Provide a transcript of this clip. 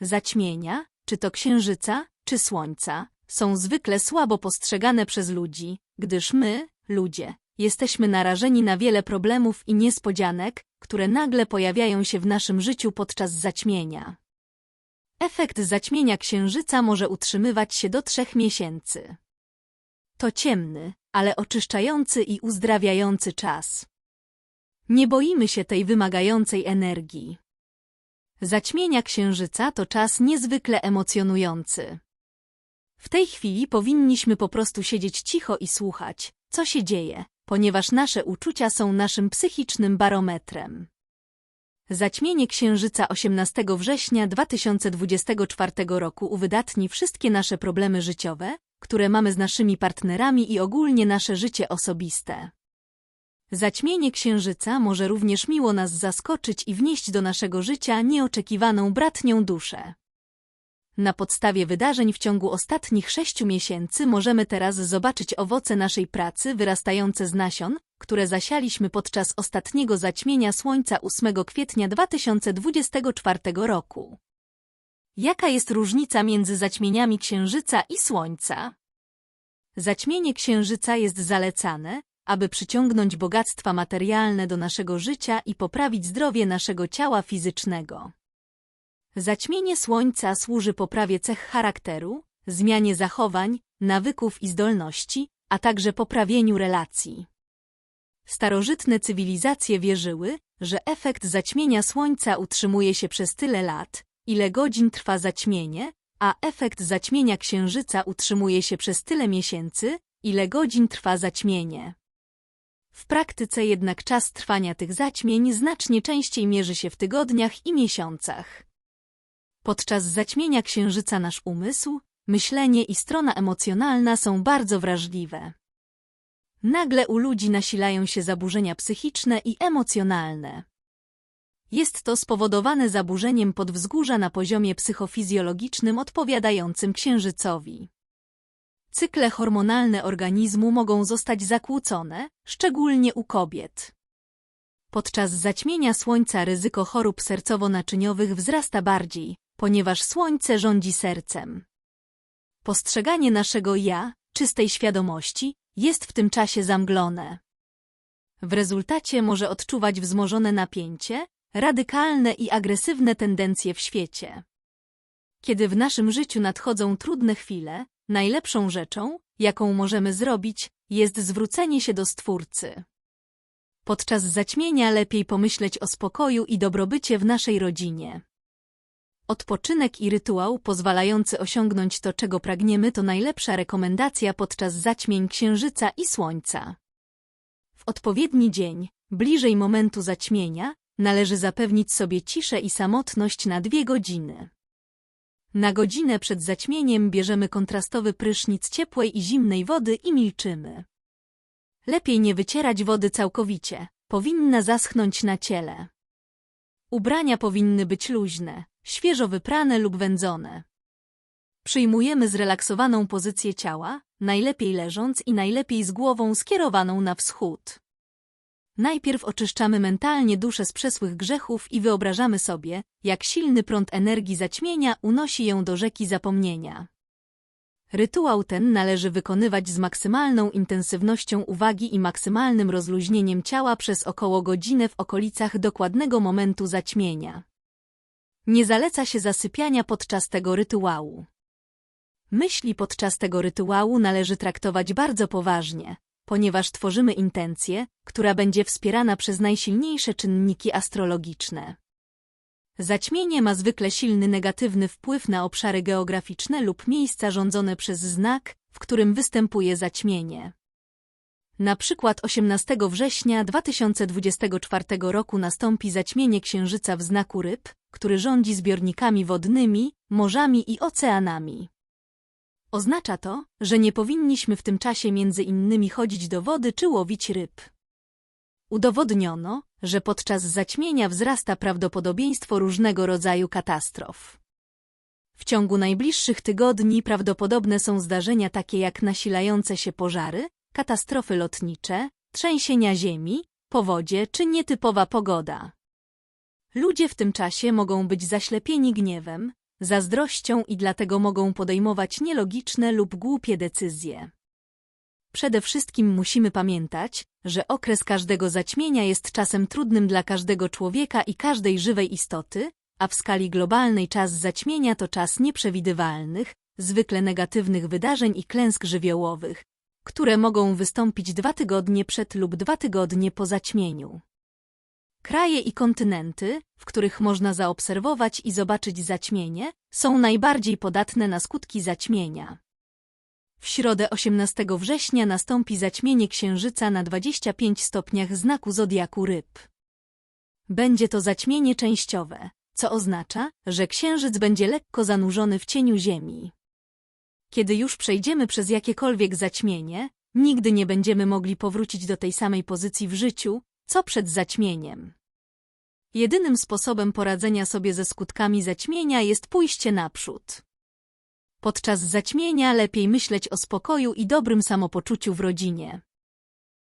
zaćmienia, czy to księżyca, czy słońca, są zwykle słabo postrzegane przez ludzi, gdyż my, ludzie, jesteśmy narażeni na wiele problemów i niespodzianek, które nagle pojawiają się w naszym życiu podczas zaćmienia. Efekt zaćmienia księżyca może utrzymywać się do trzech miesięcy. To ciemny, ale oczyszczający i uzdrawiający czas. Nie boimy się tej wymagającej energii. Zaćmienia księżyca to czas niezwykle emocjonujący. W tej chwili powinniśmy po prostu siedzieć cicho i słuchać, co się dzieje, ponieważ nasze uczucia są naszym psychicznym barometrem. Zaćmienie księżyca 18 września 2024 roku uwydatni wszystkie nasze problemy życiowe, które mamy z naszymi partnerami i ogólnie nasze życie osobiste. Zaćmienie księżyca może również miło nas zaskoczyć i wnieść do naszego życia nieoczekiwaną bratnią duszę. Na podstawie wydarzeń w ciągu ostatnich sześciu miesięcy możemy teraz zobaczyć owoce naszej pracy wyrastające z nasion, które zasialiśmy podczas ostatniego zaćmienia Słońca 8 kwietnia 2024 roku. Jaka jest różnica między zaćmieniami Księżyca i Słońca? Zaćmienie Księżyca jest zalecane, aby przyciągnąć bogactwa materialne do naszego życia i poprawić zdrowie naszego ciała fizycznego. Zaćmienie Słońca służy poprawie cech charakteru, zmianie zachowań, nawyków i zdolności, a także poprawieniu relacji. Starożytne cywilizacje wierzyły, że efekt zaćmienia Słońca utrzymuje się przez tyle lat, ile godzin trwa zaćmienie, a efekt zaćmienia Księżyca utrzymuje się przez tyle miesięcy, ile godzin trwa zaćmienie. W praktyce jednak czas trwania tych zaćmień znacznie częściej mierzy się w tygodniach i miesiącach. Podczas zaćmienia księżyca nasz umysł, myślenie i strona emocjonalna są bardzo wrażliwe. Nagle u ludzi nasilają się zaburzenia psychiczne i emocjonalne. Jest to spowodowane zaburzeniem podwzgórza na poziomie psychofizjologicznym odpowiadającym księżycowi. Cykle hormonalne organizmu mogą zostać zakłócone, szczególnie u kobiet. Podczas zaćmienia słońca ryzyko chorób sercowo-naczyniowych wzrasta bardziej, ponieważ słońce rządzi sercem. Postrzeganie naszego ja, czystej świadomości, jest w tym czasie zamglone. W rezultacie może odczuwać wzmożone napięcie, radykalne i agresywne tendencje w świecie. Kiedy w naszym życiu nadchodzą trudne chwile, najlepszą rzeczą, jaką możemy zrobić, jest zwrócenie się do Stwórcy. Podczas zaćmienia lepiej pomyśleć o spokoju i dobrobycie w naszej rodzinie. Odpoczynek i rytuał pozwalający osiągnąć to, czego pragniemy, to najlepsza rekomendacja podczas zaćmień księżyca i słońca. W odpowiedni dzień, bliżej momentu zaćmienia, należy zapewnić sobie ciszę i samotność na dwie godziny. Na godzinę przed zaćmieniem bierzemy kontrastowy prysznic ciepłej i zimnej wody i milczymy. Lepiej nie wycierać wody całkowicie, powinna zaschnąć na ciele. Ubrania powinny być luźne, świeżo wyprane lub wędzone. Przyjmujemy zrelaksowaną pozycję ciała, najlepiej leżąc i najlepiej z głową skierowaną na wschód. Najpierw oczyszczamy mentalnie duszę z przesłych grzechów i wyobrażamy sobie, jak silny prąd energii zaćmienia unosi ją do rzeki zapomnienia. Rytuał ten należy wykonywać z maksymalną intensywnością uwagi i maksymalnym rozluźnieniem ciała przez około godzinę w okolicach dokładnego momentu zaćmienia. Nie zaleca się zasypiania podczas tego rytuału. Myśli podczas tego rytuału należy traktować bardzo poważnie, ponieważ tworzymy intencję, która będzie wspierana przez najsilniejsze czynniki astrologiczne. Zaćmienie ma zwykle silny negatywny wpływ na obszary geograficzne lub miejsca rządzone przez znak, w którym występuje zaćmienie. Na przykład 18 września 2024 roku nastąpi zaćmienie księżyca w znaku ryb, który rządzi zbiornikami wodnymi, morzami i oceanami. Oznacza to, że nie powinniśmy w tym czasie między innymi chodzić do wody czy łowić ryb. Udowodniono, że podczas zaćmienia wzrasta prawdopodobieństwo różnego rodzaju katastrof. W ciągu najbliższych tygodni prawdopodobne są zdarzenia takie jak nasilające się pożary, katastrofy lotnicze, trzęsienia ziemi, powodzie czy nietypowa pogoda. Ludzie w tym czasie mogą być zaślepieni gniewem, zazdrością i dlatego mogą podejmować nielogiczne lub głupie decyzje. Przede wszystkim musimy pamiętać, że okres każdego zaćmienia jest czasem trudnym dla każdego człowieka i każdej żywej istoty, a w skali globalnej czas zaćmienia to czas nieprzewidywalnych, zwykle negatywnych wydarzeń i klęsk żywiołowych, które mogą wystąpić dwa tygodnie przed lub dwa tygodnie po zaćmieniu. Kraje i kontynenty, w których można zaobserwować i zobaczyć zaćmienie, są najbardziej podatne na skutki zaćmienia. W środę 18 września nastąpi zaćmienie Księżyca na 25 stopniach znaku zodiaku ryb. Będzie to zaćmienie częściowe, co oznacza, że Księżyc będzie lekko zanurzony w cieniu Ziemi. Kiedy już przejdziemy przez jakiekolwiek zaćmienie, nigdy nie będziemy mogli powrócić do tej samej pozycji w życiu, co przed zaćmieniem. Jedynym sposobem poradzenia sobie ze skutkami zaćmienia jest pójście naprzód. Podczas zaćmienia lepiej myśleć o spokoju i dobrym samopoczuciu w rodzinie.